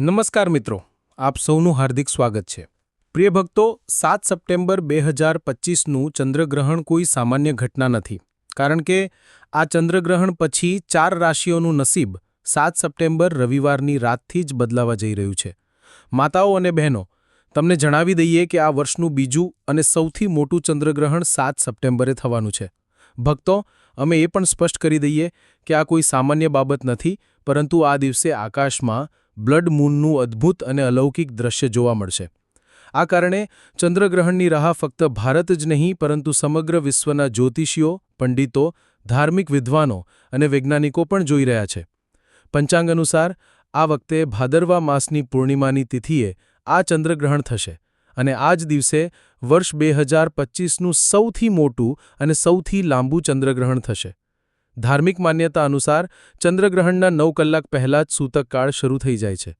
નમસ્કાર મિત્રો, આપ સૌનું હાર્દિક સ્વાગત છે. પ્રિય ભક્તો, સાત સપ્ટેમ્બર બે હજાર પચીસનું ચંદ્રગ્રહણ કોઈ સામાન્ય ઘટના નથી. કારણ કે, આ ચંદ્રગ્રહણ પછી ચાર રાશિઓનું નસીબ સાત સપ્ટેમ્બર રવિવારની રાતથી જ બદલાવા જઈ રહ્યું છે. માતાઓ અને બહેનો, તમને જણાવી દઈએ કે આ વર્ષનું બીજું અને સૌથી મોટું ચંદ્રગ્રહણ સાત સપ્ટેમ્બરે થવાનું છે. ભક્તો, અમે એ પણ સ્પષ્ટ કરી દઈએ કે આ કોઈ સામાન્ય બાબત નથી, પરંતુ આ દિવસે આકાશમાં બ્લડ મૂનનું અદ્ભુત અને અલૌકિક દ્રશ્ય જોવા મળશે. આ કારણે ચંદ્રગ્રહણની રાહ ફક્ત ભારત જ નહીં, પરંતુ સમગ્ર વિશ્વના જ્યોતિષીઓ, પંડિતો, ધાર્મિક વિદ્વાનો અને વૈજ્ઞાનિકો પણ જોઈ રહ્યા છે. પંચાંગ અનુસાર, આ વખતે ભાદરવા માસની પૂર્ણિમાની તિથિએ આ ચંદ્રગ્રહણ થશે અને આ જ દિવસે વર્ષ બે હજાર પચીસનું સૌથી મોટું અને સૌથી લાંબુ ચંદ્રગ્રહણ થશે. ધાર્મિક માન્યતા અનુસાર ચંદ્રગ્રહણના નવ કલાક પહેલાં જ સૂતકકાળ શરૂ થઈ જાય છે.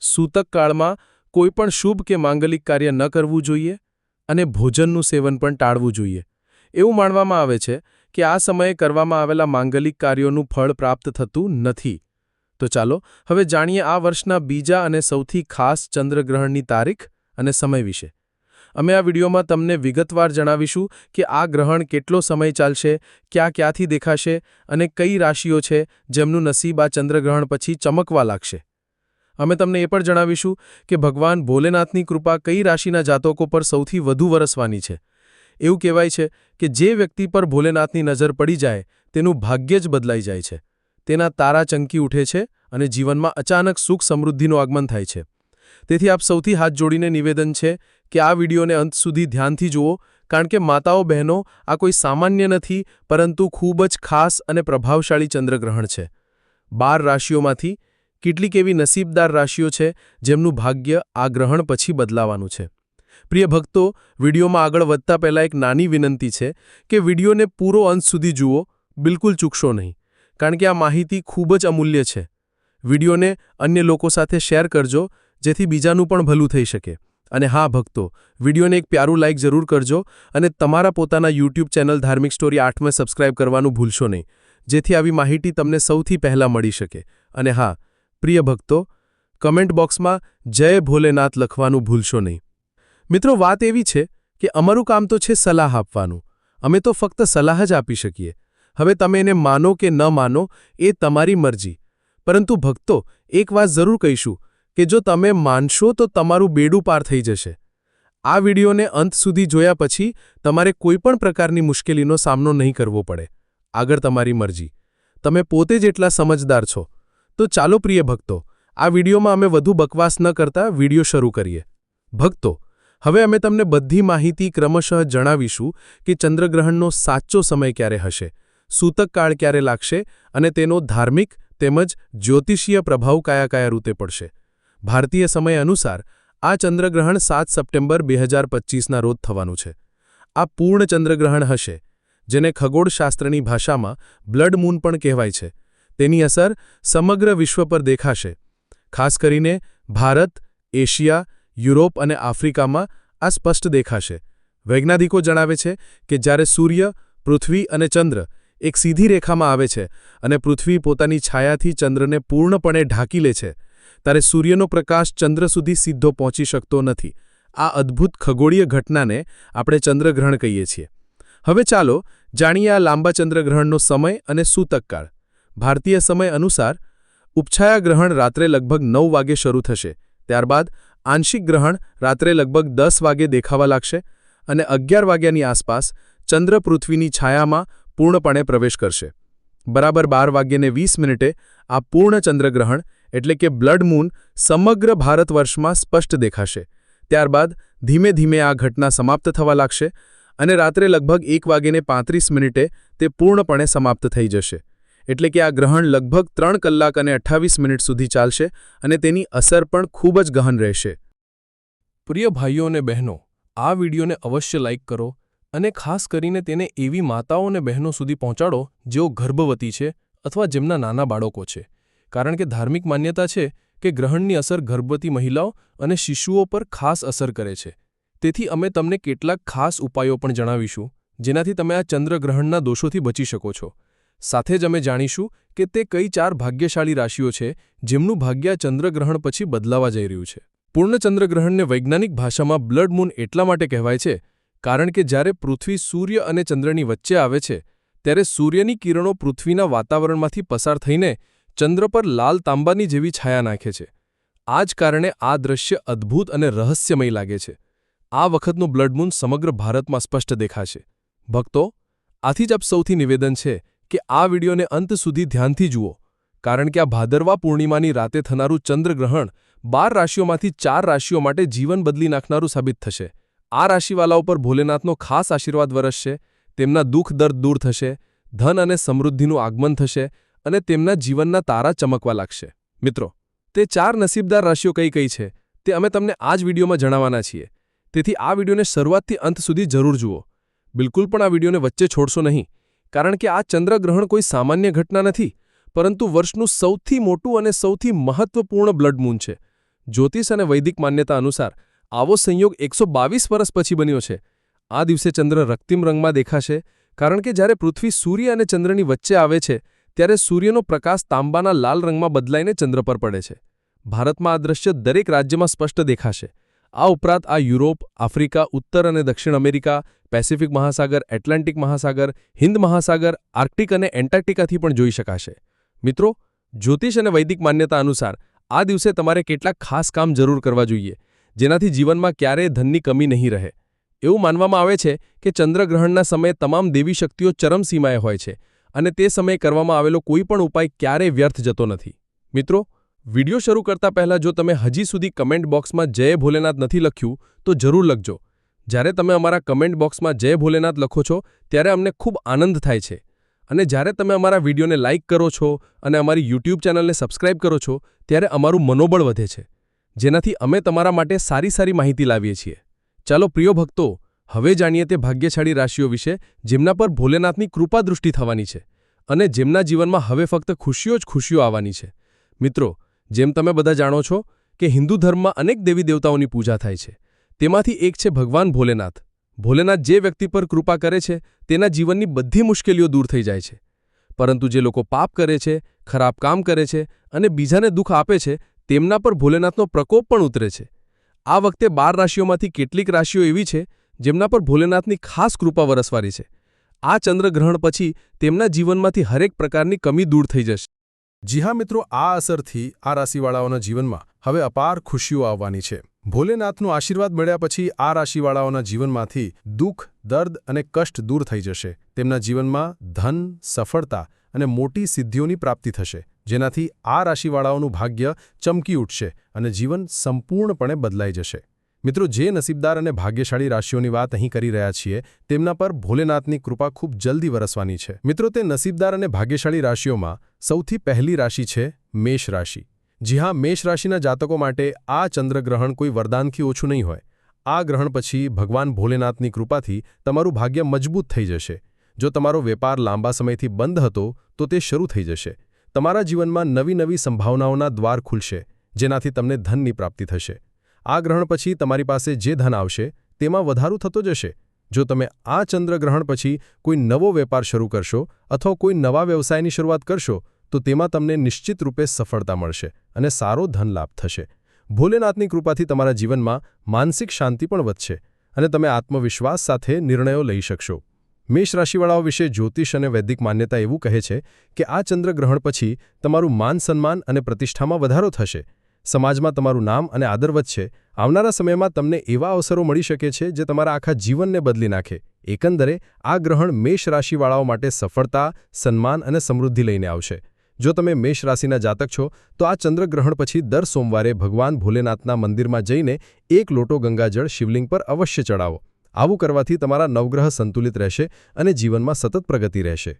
સૂતકકાળમાં કોઈપણ શુભ કે માંગલિક કાર્ય ન કરવું જોઈએ અને ભોજનનું સેવન પણ ટાળવું જોઈએ. એવું માનવામાં આવે છે કે આ સમયે કરવામાં આવેલા માંગલિક કાર્યોનું ફળ પ્રાપ્ત થતું નથી. તો ચાલો હવે જાણીએ આ વર્ષના બીજા અને સૌથી ખાસ ચંદ્રગ્રહણની તારીખ અને સમય વિશે. અમે આ વિડીયોમાં તમને વિગતવાર જણાવીશું કે આ ગ્રહણ કેટલો સમય ચાલશે, ક્યાં ક્યાંથી દેખાશે અને કઈ રાશિઓ છે જેમનું નસીબ આ ચંદ્રગ્રહણ પછી ચમકવા લાગશે. અમે તમને એ પણ જણાવીશું કે ભગવાન ભોલેનાથની કૃપા કઈ રાશિના જાતકો પર સૌથી વધુ વરસવાની છે. એવું કહેવાય છે કે જે વ્યક્તિ પર ભોલેનાથની નજર પડી જાય, તેનું ભાગ્ય જ બદલાઈ જાય છે. તેના તારા ચંકી ઉઠે છે અને જીવનમાં અચાનક સુખ સમૃદ્ધિનું આગમન થાય છે. તેથી આપ સૌથી હાથ જોડીને નિવેદન છે કે આ વિડીયોને અંત સુધી ધ્યાનથી જુઓ, કારણ કે માતાઓ બહેનો આ કોઈ સામાન્ય નથી, પરંતુ ખૂબ જ ખાસ અને પ્રભાવશાળી ચંદ્રગ્રહણ છે. બાર રાશિઓમાંથી કેટલીક એવી નસીબદાર રાશિઓ છે, જેમનું ભાગ્ય આ ગ્રહણ પછી બદલાવાનું છે. પ્રિય ભક્તો, વિડીયોમાં આગળ વધતા પહેલાં એક નાની વિનંતી છે કે વિડીયોને પૂરો અંત સુધી જુઓ, બિલકુલ ચૂકશો નહીં, કારણ કે આ માહિતી ખૂબ જ અમૂલ્ય છે. વિડીયોને અન્ય લોકો સાથે શેર કરજો, જેથી બીજાનું પણ ભલું થઈ શકે. અને હા, ભક્તો, વિડીયોને એક પ્યારું લાઇક જરૂર કરજો અને તમારા પોતાના યુટ્યુબ ચેનલ ધાર્મિક સ્ટોરી આઠમાં સબસ્ક્રાઇબ કરવાનું ભૂલશો નહીં. જેથી આવી માહિતી તમને સૌથી પહેલાં મળી શકે. અને હા, પ્રિય ભક્તો કમેન્ટ બોક્સમાં જય ભોલેનાથ લખવાનું ભૂલશો નહીં. મિત્રો, વાત એવી છે કે અમારું કામ તો છે સલાહ આપવાનું. અમે તો ફક્ત સલાહ જ આપી શકીએ. હવે તમે એને માનો કે ન માનો, એ તમારી મરજી. પરંતુ ભક્તો, એક વાત જરૂર કહીશું. કે જો તમે માનશો તો તમારું બેડું પાર થઈ જશે. આ વિડીયોને અંત સુધી જોયા પછી તમારે કોઈપણ પ્રકારની મુશ્કેલીનો સામનો નહીં કરવો પડે. આગળ તમારી મરજી. તમે પોતે જેટલા સમજદાર છો. તો ચાલો પ્રિય ભક્તો, આ વિડીયોમાં અમે વધુ બકવાસ ન કરતા વીડિયો શરૂ કરીએ. ભક્તો, હવે અમે તમને બધી માહિતી ક્રમશઃ જણાવીશું કે ચંદ્રગ્રહણનો સાચો સમય ક્યારે હશે સૂતકકાળ ક્યારે લાગશે અને તેનો ધાર્મિક તેમજ જ્યોતિષીય પ્રભાવ કયા કયા રૂપે પડશે. ભારતીય સમય અનુસાર આ ચંદ્રગ્રહણ સાત સપ્ટેમ્બર બે હજાર પચીસના રોજ થવાનું છે. આ પૂર્ણ ચંદ્રગ્રહણ હશે, જેને ખગોળશાસ્ત્રની ભાષામાં બ્લડ મૂન પણ કહેવાય છે. તેની અસર સમગ્ર વિશ્વ પર દેખાશે. ખાસ કરીને ભારત, એશિયા, યુરોપ અને આફ્રિકામાં આ સ્પષ્ટ દેખાશે. વૈજ્ઞાનિકો જણાવે છે કે જ્યારે સૂર્ય, પૃથ્વી અને ચંદ્ર એક સીધી રેખામાં આવે છે અને પૃથ્વી પોતાની છાયાથી ચંદ્રને પૂર્ણપણે ઢાંકી લે છે ત્યારે સૂર્યનો પ્રકાશ ચંદ્ર સુધી સીધો પહોંચી શકતો નથી. આ અદ્ભુત ખગોળીય ઘટનાને આપણે ચંદ્રગ્રહણ કહીએ છીએ. હવે ચાલો જાણીએ આ લાંબા ચંદ્રગ્રહણનો સમય અને સૂતકકાળ ભારતીય સમય અનુસાર ઉપછાયા ગ્રહણ રાત્રે લગભગ નવ વાગે શરૂ થશે. ત્યારબાદ આંશિક ગ્રહણ રાત્રે લગભગ દસ વાગે દેખાવા લાગશે અને અગિયાર વાગ્યાની આસપાસ ચંદ્ર પૃથ્વીની છાયામાં પૂર્ણપણે પ્રવેશ કરશે. બરાબર બાર વાગ્યે વીસ મિનિટે આ પૂર્ણ ચંદ્રગ્રહણ એટલે કે બ્લડ મૂન સમગ્ર ભારત વર્ષમાં સ્પષ્ટ દેખાશે. ત્યારબાદ ધીમે ધીમે આ ઘટના સમાપ્ત થવા લાગશે અને રાત્રે લગભગ એક વાગીને પાંત્રીસ મિનિટે તે પૂર્ણપણે સમાપ્ત થઈ જશે. એટલે કે આ ગ્રહણ લગભગ ત્રણ કલાક અને અઠ્ઠાવીસ મિનિટ સુધી ચાલશે અને તેની અસર પણ ખૂબ જ ગહન રહેશે. પ્રિય ભાઈઓ અને બહેનો, આ વિડીયોને અવશ્ય લાઇક કરો અને ખાસ કરીને તેને એવી માતાઓ અને બહેનો સુધી પહોંચાડો જેઓ ગર્ભવતી છે અથવા જેમના નાના બાળકો છે. કારણ કે ધાર્મિક માન્યતા છે કે ગ્રહણની અસર ગર્ભવતી મહિલાઓ અને શિશુઓ પર ખાસ અસર કરે છે. તેથી અમે તમને કેટલાક ખાસ ઉપાયો પણ જણાવીશું, જેનાથી તમે આ ચંદ્રગ્રહણના દોષોથી બચી શકો છો. સાથે જ અમે જાણીશું કે તે કઈ ચાર ભાગ્યશાળી રાશિઓ છે, જેમનું ભાગ્ય ચંદ્રગ્રહણ પછી બદલાવા જઈ રહ્યું છે. પૂર્ણ ચંદ્રગ્રહણને વૈજ્ઞાનિક ભાષામાં બ્લડ મૂન એટલા માટે કહેવાય છે, કારણ કે જ્યારે પૃથ્વી સૂર્ય અને ચંદ્રની વચ્ચે આવે છે, ત્યારે સૂર્યની કિરણો પૃથ્વીના વાતાવરણમાંથી પસાર થઈને ચંદ્ર પર લાલ તાંબાની જેવી છાયા નાખે છે. આ જ કારણે આ દ્રશ્ય અદ્ભુત અને રહસ્યમય લાગે છે. આ વખતનું બ્લડમૂન સમગ્ર ભારતમાં સ્પષ્ટ દેખાશે. ભક્તો, આથી જ આપ સૌથી નિવેદન છે કે આ વિડીયોને અંત સુધી ધ્યાનથી જુઓ, કારણ કે આ ભાદરવા પૂર્ણિમાની રાતે થનારું ચંદ્રગ્રહણ બાર રાશિઓમાંથી ચાર રાશિઓ માટે જીવન બદલી નાખનારું સાબિત થશે. આ રાશિવાલાઓ પર ભોલેનાથનો ખાસ આશીર્વાદ વરસશે, તેમના દુઃખ દર્દ દૂર થશે, ધન અને સમૃદ્ધિનું આગમન થશે અને તેમના જીવનના તારા ચમકવા લાગશે. મિત્રો, તે ચાર નસીબદાર રાશિઓ કઈ કઈ છે, તે અમે તમને આ જ વિડીયોમાં જણાવવાના છીએ. તેથી આ વિડીયોને શરૂઆતથી અંત સુધી જરૂર જુઓ. બિલકુલ પણ આ વિડીયોને વચ્ચે છોડશો નહીં, કારણ કે આ ચંદ્રગ્રહણ કોઈ સામાન્ય ઘટના નથી, પરંતુ વર્ષનું સૌથી મોટું અને સૌથી મહત્વપૂર્ણ બ્લડ મૂન છે. જ્યોતિષ અને વૈદિક માન્યતા અનુસાર, આવો સંયોગ એકસો વર્ષ પછી બન્યો છે. આ દિવસે ચંદ્ર રક્તિમ રંગમાં દેખાશે, કારણ કે જ્યારે પૃથ્વી સૂર્ય અને ચંદ્રની વચ્ચે આવે છે ત્યારે સૂર્યનો પ્રકાશ તાંબાના લાલ રંગમાં બદલાઈને ચંદ્ર પર પડે છે. ભારતમાં આ દ્રશ્ય દરેક રાજ્યમાં સ્પષ્ટ દેખાશે. આ ઉપરાંત આ યુરોપ, આફ્રિકા, ઉત્તર અને દક્ષિણ અમેરિકા, પેસિફિક મહાસાગર, એટલાન્ટિક મહાસાગર હિન્દ મહાસાગર, આર્કટિક અને એન્ટાર્કટિકાથી પણ જોઈ શકાશે. મિત્રો, જ્યોતિષ અને વૈદિક માન્યતા અનુસાર આ દિવસે તમારે કેટલાક ખાસ કામ જરૂર કરવા જોઈએ, જેનાથી જીવનમાં ક્યારેય ધનની કમી નહીં રહે. એવું માનવામાં આવે છે કે ચંદ્રગ્રહણના સમયે તમામ દેવી શક્તિઓ ચરમસીમાએ હોય છે અને તે સમયે કરવામાં આવેલો કોઈ પણ ઉપાય ક્યારેય વ્યર્થ જતો નથી. મિત્રો, વિડિયો શરૂ કરતા પહેલા જો તમે હજી સુધી કમેન્ટ બોક્સમાં જય ભોલેનાથ નથી લખ્યું, તો જરૂર લખજો. જ્યારે તમે અમારા કમેન્ટ બોક્સમાં જય ભોલેનાથ લખો છો, ત્યારે અમને ખૂબ આનંદ થાય છે. અને જ્યારે તમે અમારા વિડીયોને લાઇક કરો છો અને અમારી યુટ્યુબ ચેનલને સબસ્ક્રાઇબ કરો છો, ત્યારે અમારું મનોબળ વધે છે. જેનાથી અમે તમારા માટે સારી સારી માહિતી લાવીએ છીએ. ચાલો, પ્રિય ભક્તો હવે જાણીએ તે ભાગ્યશાળી રાશિઓ વિશે, જેમના પર ભોલેનાથની કૃપા દૃષ્ટિ થવાની છે અને જેમના જીવનમાં હવે ફક્ત ખુશીઓ જ ખુશીઓ આવવાની છે. મિત્રો, જેમ તમે બધા જાણો છો કે હિન્દુ ધર્મમાં અનેક દેવી દેવતાઓની પૂજા થાય છે, તેમાંથી એક છે ભગવાન ભોલેનાથ. ભોલેનાથ જે વ્યક્તિ પર કૃપા કરે છે, તેના જીવનની બધી મુશ્કેલીઓ દૂર થઈ જાય છે. પરંતુ જે લોકો પાપ કરે છે, ખરાબ કામ કરે છે અને બીજાને દુઃખ આપે છે, તેમના પર ભોલેનાથનો પ્રકોપ પણ ઉતરે છે. આ વખતે બાર રાશિઓમાંથી કેટલીક રાશિઓ એવી છે જેમના પર ભોલેનાથની ખાસ કૃપા વરસવારી છે. આ ચંદ્રગ્રહણ પછી તેમના જીવનમાંથી હરેક પ્રકારની કમી દૂર થઈ જશે. જી હા મિત્રો, આ અસરથી આ રાશિવાળાઓના જીવનમાં હવે અપાર ખુશીઓ આવવાની છે. ભોલેનાથનો આશીર્વાદ મળ્યા પછી આ રાશિવાળાઓના જીવનમાંથી દુઃખ, દર્દ અને કષ્ટ દૂર થઈ જશે. તેમના જીવનમાં ધન, સફળતા અને મોટી સિદ્ધિઓની પ્રાપ્તિ થશે, જેનાથી આ રાશિવાળાઓનું ભાગ્ય ચમકી ઉઠશે અને જીવન સંપૂર્ણપણે બદલાઈ જશે. મિત્રો, જે નસીબદાર અને ભાગ્યશાળી રાશિઓની વાત અહીં કરી રહ્યા છીએ, તેમના પર ભોલેનાથની કૃપા ખૂબ જલ્દી વરસવાની છે. મિત્રો, તે નસીબદાર અને ભાગ્યશાળી રાશિઓમાં સૌથી પહેલી રાશિ છે મેષ રાશિ. જી હા, મેષ રાશિના જાતકો માટે આ ચંદ્રગ્રહણ કોઈ વરદાનથી ઓછું નહીં હોય. આ ગ્રહણ પછી ભગવાન ભોલેનાથની કૃપાથી તમારું ભાગ્ય મજબૂત થઈ જશે. જો તમારો વેપાર લાંબા સમયથી બંધ હતો, તો તે શરૂ થઈ જશે. તમારા જીવનમાં નવી નવી સંભાવનાઓના દ્વાર ખુલશે, જેનાથી તમને ધનની પ્રાપ્તિ થશે. આ ગ્રહણ પછી તમારી પાસે જે ધન આવશે, તેમાં વધારો થતો જશે જો તમે આ ચંદ્રગ્રહણ પછી કોઈ નવો વેપાર શરૂ કરશો અથવા કોઈ નવા વ્યવસાયની શરૂઆત કરશો, તો તેમાં તમને નિશ્ચિત રૂપે સફળતા મળશે અને સારો ધન લાભ થશે. ભોલેનાથની કૃપાથી તમારા જીવનમાં માનસિક શાંતિ પણ વધશે અને તમે આત્મવિશ્વાસ સાથે નિર્ણયો લઈ શકશો. મેષ રાશિવાળાઓ વિશે જ્યોતિષ અને વૈદિક માન્યતા એવું કહે છે કે આ ચંદ્રગ્રહણ પછી તમારું માન સન્માન અને પ્રતિષ્ઠામાં વધારો થશે. સમાજમાં તમારું નામ અને આદર વધશે. આવનારા સમયમાં તમને એવા અવસરો મળી શકે છે જે તમારા આખા જીવનને બદલી નાખે. એકંદરે, આ ગ્રહણ મેષ રાશિવાળાઓ માટે સફળતા, સન્માન અને સમૃદ્ધિ લઈને આવશે. જો તમે મેષ રાશિના જાતક છો, તો આ ચંદ્રગ્રહણ પછી દર સોમવારે ભગવાન ભોલેનાથના મંદિરમાં જઈને એક લોટો ગંગાજળ શિવલિંગ પર અવશ્ય ચડાવો આવું કરવાથી તમારા નવગ્રહ સંતુલિત રહેશે અને જીવનમાં સતત પ્રગતિ રહેશે.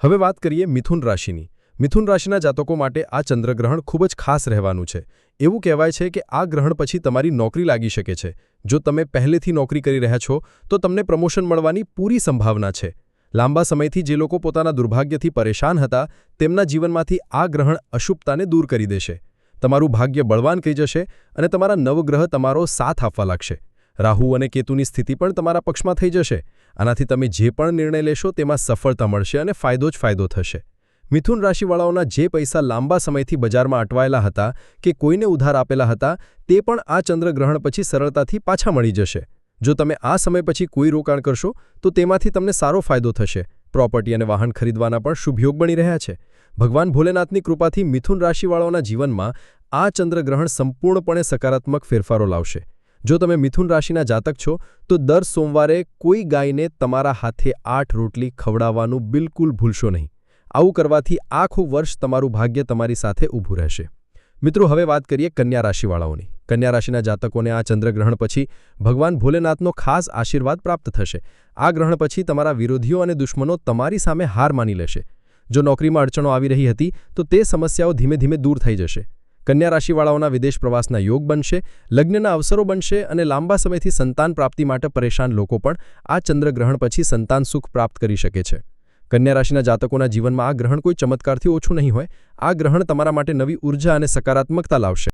હવે વાત કરીએ મિથુન રાશિની. મિથુન રાશિના જાતકો માટે આ ચંદ્રગ્રહણ ખૂબ જ ખાસ રહેવાનું છે. એવું કહેવાય છે કે આ ગ્રહણ પછી તમારી નોકરી લાગી શકે છે. જો તમે પહેલેથી નોકરી કરી રહ્યા છો, તો તમને પ્રમોશન મળવાની પૂરી સંભાવના છે. લાંબા સમયથી જે લોકો પોતાના દુર્ભાગ્યથી પરેશાન હતા, તેમના જીવનમાંથી આ ગ્રહણ અશુભતાને દૂર કરી દેશે. તમારું ભાગ્ય બળવાન કહી જશે અને તમારા નવગ્રહ તમારો સાથ આપવા લાગશે. રાહુ અને કેતુની સ્થિતિ પણ તમારા પક્ષમાં થઈ જશે. આનાથી તમે જે પણ નિર્ણય લેશો તેમાં સફળતા મળશે અને ફાયદો જ ફાયદો થશે. મિથુન રાશિવાળાઓના જે પૈસા લાંબા સમયથી બજારમાં અટવાયેલા હતા કે કોઈને ઉધાર આપેલા હતા, તે પણ આ ચંદ્રગ્રહણ પછી સરળતાથી પાછા મળી જશે. જો તમે આ સમય પછી કોઈ રોકાણ કરશો, તો તેમાંથી તમને સારો ફાયદો થશે. પ્રોપર્ટી અને વાહન ખરીદવાના પણ શુભયોગ બની રહ્યા છે. ભગવાન ભોલેનાથની કૃપાથી મિથુન રાશિવાળાઓના જીવનમાં આ ચંદ્રગ્રહણ સંપૂર્ણપણે સકારાત્મક ફેરફારો લાવશે. જો તમે મિથુન રાશિના જાતક છો, તો દર સોમવારે કોઈ ગાયને તમારા હાથે આઠ રોટલી ખવડાવવાનું બિલકુલ ભૂલશો નહીં. આવું કરવાથી આખું વર્ષ તમારું ભાગ્ય તમારી સાથે ઊભું રહેશે. મિત્રો, હવે વાત કરીએ કન્યા રાશિવાળાઓની. કન્યા રાશિના જાતકોને આ ચંદ્રગ્રહણ પછી ભગવાન ભોલેનાથનો ખાસ આશીર્વાદ પ્રાપ્ત થશે. આ ગ્રહણ પછી તમારા વિરોધીઓ અને દુશ્મનો તમારી સામે હાર માની લેશે. જો નોકરીમાં અડચણો આવી રહી હતી, તો તે સમસ્યાઓ ધીમે ધીમે દૂર થઈ જશે. કન્યા રાશિવાળાઓના વિદેશ પ્રવાસના યોગ બનશે, લગ્નના અવસરો બનશે અને લાંબા સમયથી સંતાન પ્રાપ્તિ માટે પરેશાન લોકો પણ આ ચંદ્રગ્રહણ પછી સંતાન સુખ પ્રાપ્ત કરી શકે છે. કન્યા રાશિના જાતકોના જીવનમાં આ ગ્રહણ કોઈ ચમત્કારથી ઓછું નહીં હોય. આ ગ્રહણ તમારા માટે નવી ઊર્જા અને સકારાત્મકતા લાવશે.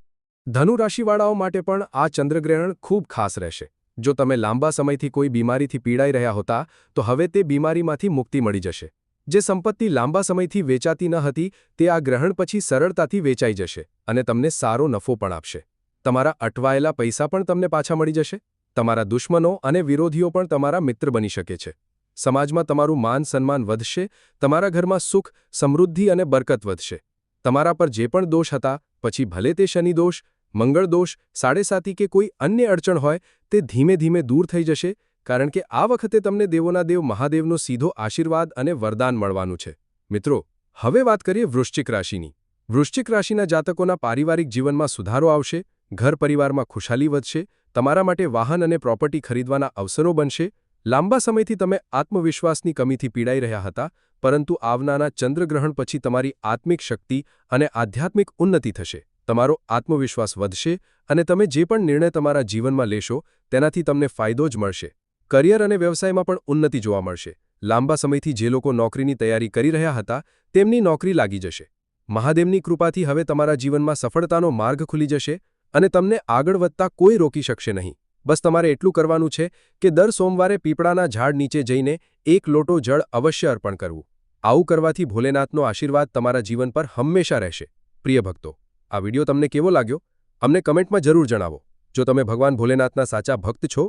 ધનુ રાશિવાળાઓ માટે પણ આ ચંદ્રગ્રહણ ખૂબ ખાસ રહેશે. જો તમે લાંબા સમયથી કોઈ બીમારીથી પીડાઈ રહ્યા હતા, તો હવે તે બીમારીમાંથી મુક્તિ મળી જશે. જે સંપત્તિ લાંબા સમયથી વેચાતી ન હતી, તે આ ગ્રહણ પછી સરળતાથી વેચાઈ જશે અને તમને સારો નફો પણ આપશે. તમારા અટવાયેલા પૈસા પણ તમને પાછા મળી જશે. તમારા દુશ્મનો અને વિરોધીઓ પણ તમારા મિત્ર બની શકે છે. સમાજમાં તમારું માન સન્માન વધશે, તમારા ઘરમાં સુખ, સમૃદ્ધિ અને બરકત વધશે. તમારા પર જે પણ દોષ હતા, પછી ભલે તે શનિદોષ મંગળદોષ મંગળ દોષ, સાડેસાતી કે કોઈ અન્ય અડચણ હોય, તે ધીમે ધીમે દૂર થઈ જશે, કારણ કે આ વખતે તમને દેવોના દેવ મહાદેવનો સીધો આશીર્વાદ અને વરદાન મળવાનું છે. મિત્રો, હવે વાત કરીએ વૃશ્ચિક રાશિની. વૃશ્ચિક રાશિના જાતકોના પારિવારિક જીવનમાં સુધારો આવશે, ઘર પરિવારમાં ખુશાલી વધશે, તમારા માટે વાહન અને પ્રોપર્ટી ખરીદવાના અવસરો બનશે લાંબા સમયથી તમે આત્મવિશ્વાસની કમીથી પીડાઈ રહ્યા હતા, પરંતુ આવનારા ચંદ્રગ્રહણ પછી તમારી આત્મિક શક્તિ અને આધ્યાત્મિક ઉન્નતિ થશે. તમારો આત્મવિશ્વાસ વધશે અને તમે જે પણ નિર્ણય તમારા જીવનમાં લેશો, તેનાથી તમને ફાયદો જ મળશે. કરિયર અને વ્યવસાયમાં પણ ઉન્નતિ જોવા મળશે. લાંબા સમયથી જે લોકો નોકરીની તૈયારી કરી રહ્યા હતા, તેમની નોકરી લાગી જશે. મહાદેવની કૃપાથી હવે તમારા જીવનમાં સફળતાનો માર્ગ ખુલી જશે અને તમને આગળ વધતા કોઈ રોકી શકશે નહીં. બસ તમારે એટલું કરવાનું છે કે દર સોમવારે પીપળાના ઝાડ નીચે જઈને એક લોટો જળ અવશ્ય અર્પણ કરવું. આવું કરવાથી ભોલેનાથનો આશીર્વાદ તમારા જીવન પર હંમેશા રહેશે. પ્રિય ભક્તો, આ વીડિયો તમને કેવો લાગ્યો? અમને કમેન્ટમાં જરૂર જણાવો. જો તમે ભગવાન ભોલેનાથના સાચા ભક્ત છો,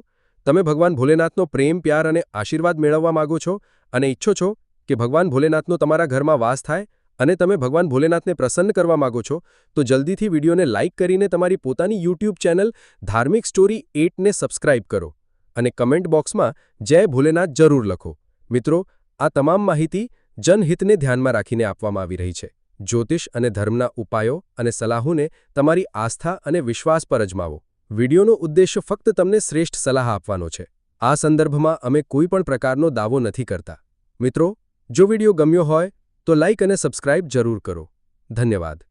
તમે ભગવાન ભોલેનાથનો પ્રેમ, પ્યાર અને આશીર્વાદ મેળવવા માગો છો અને ઈચ્છો છો કે ભગવાન ભોલેનાથનો તમારા ઘરમાં વાસ થાય અને તમે ભગવાન ભોલેનાથને પ્રસન્ન કરવા માગો છો, તો જલ્દીથી વિડીયોને લાઇક કરીને તમારી પોતાની યુટ્યુબ ચેનલ ધાર્મિક સ્ટોરી એટને સબસ્ક્રાઇબ કરો અને કમેન્ટ બોક્સમાં જય ભોલેનાથ જરૂર લખો. મિત્રો, આ તમામ માહિતી જનહિતને ધ્યાનમાં રાખીને આપવામાં આવી રહી છે. જ્યોતિષ અને ધર્મના ઉપાયો અને સલાહોને તમારી આસ્થા અને વિશ્વાસ પર અજમાવો. વિડીયોનો ઉદ્દેશ્ય ફક્ત તમને શ્રેષ્ઠ સલાહ આપવાનો છે. આ સંદર્ભમાં અમે કોઈ પણ પ્રકારનો દાવો નથી કરતા. મિત્રો, જો વીડિયો ગમ્યો હોય તો લાઇક અને સબસ્ક્રાઇબ જરૂર કરો. ધન્યવાદ.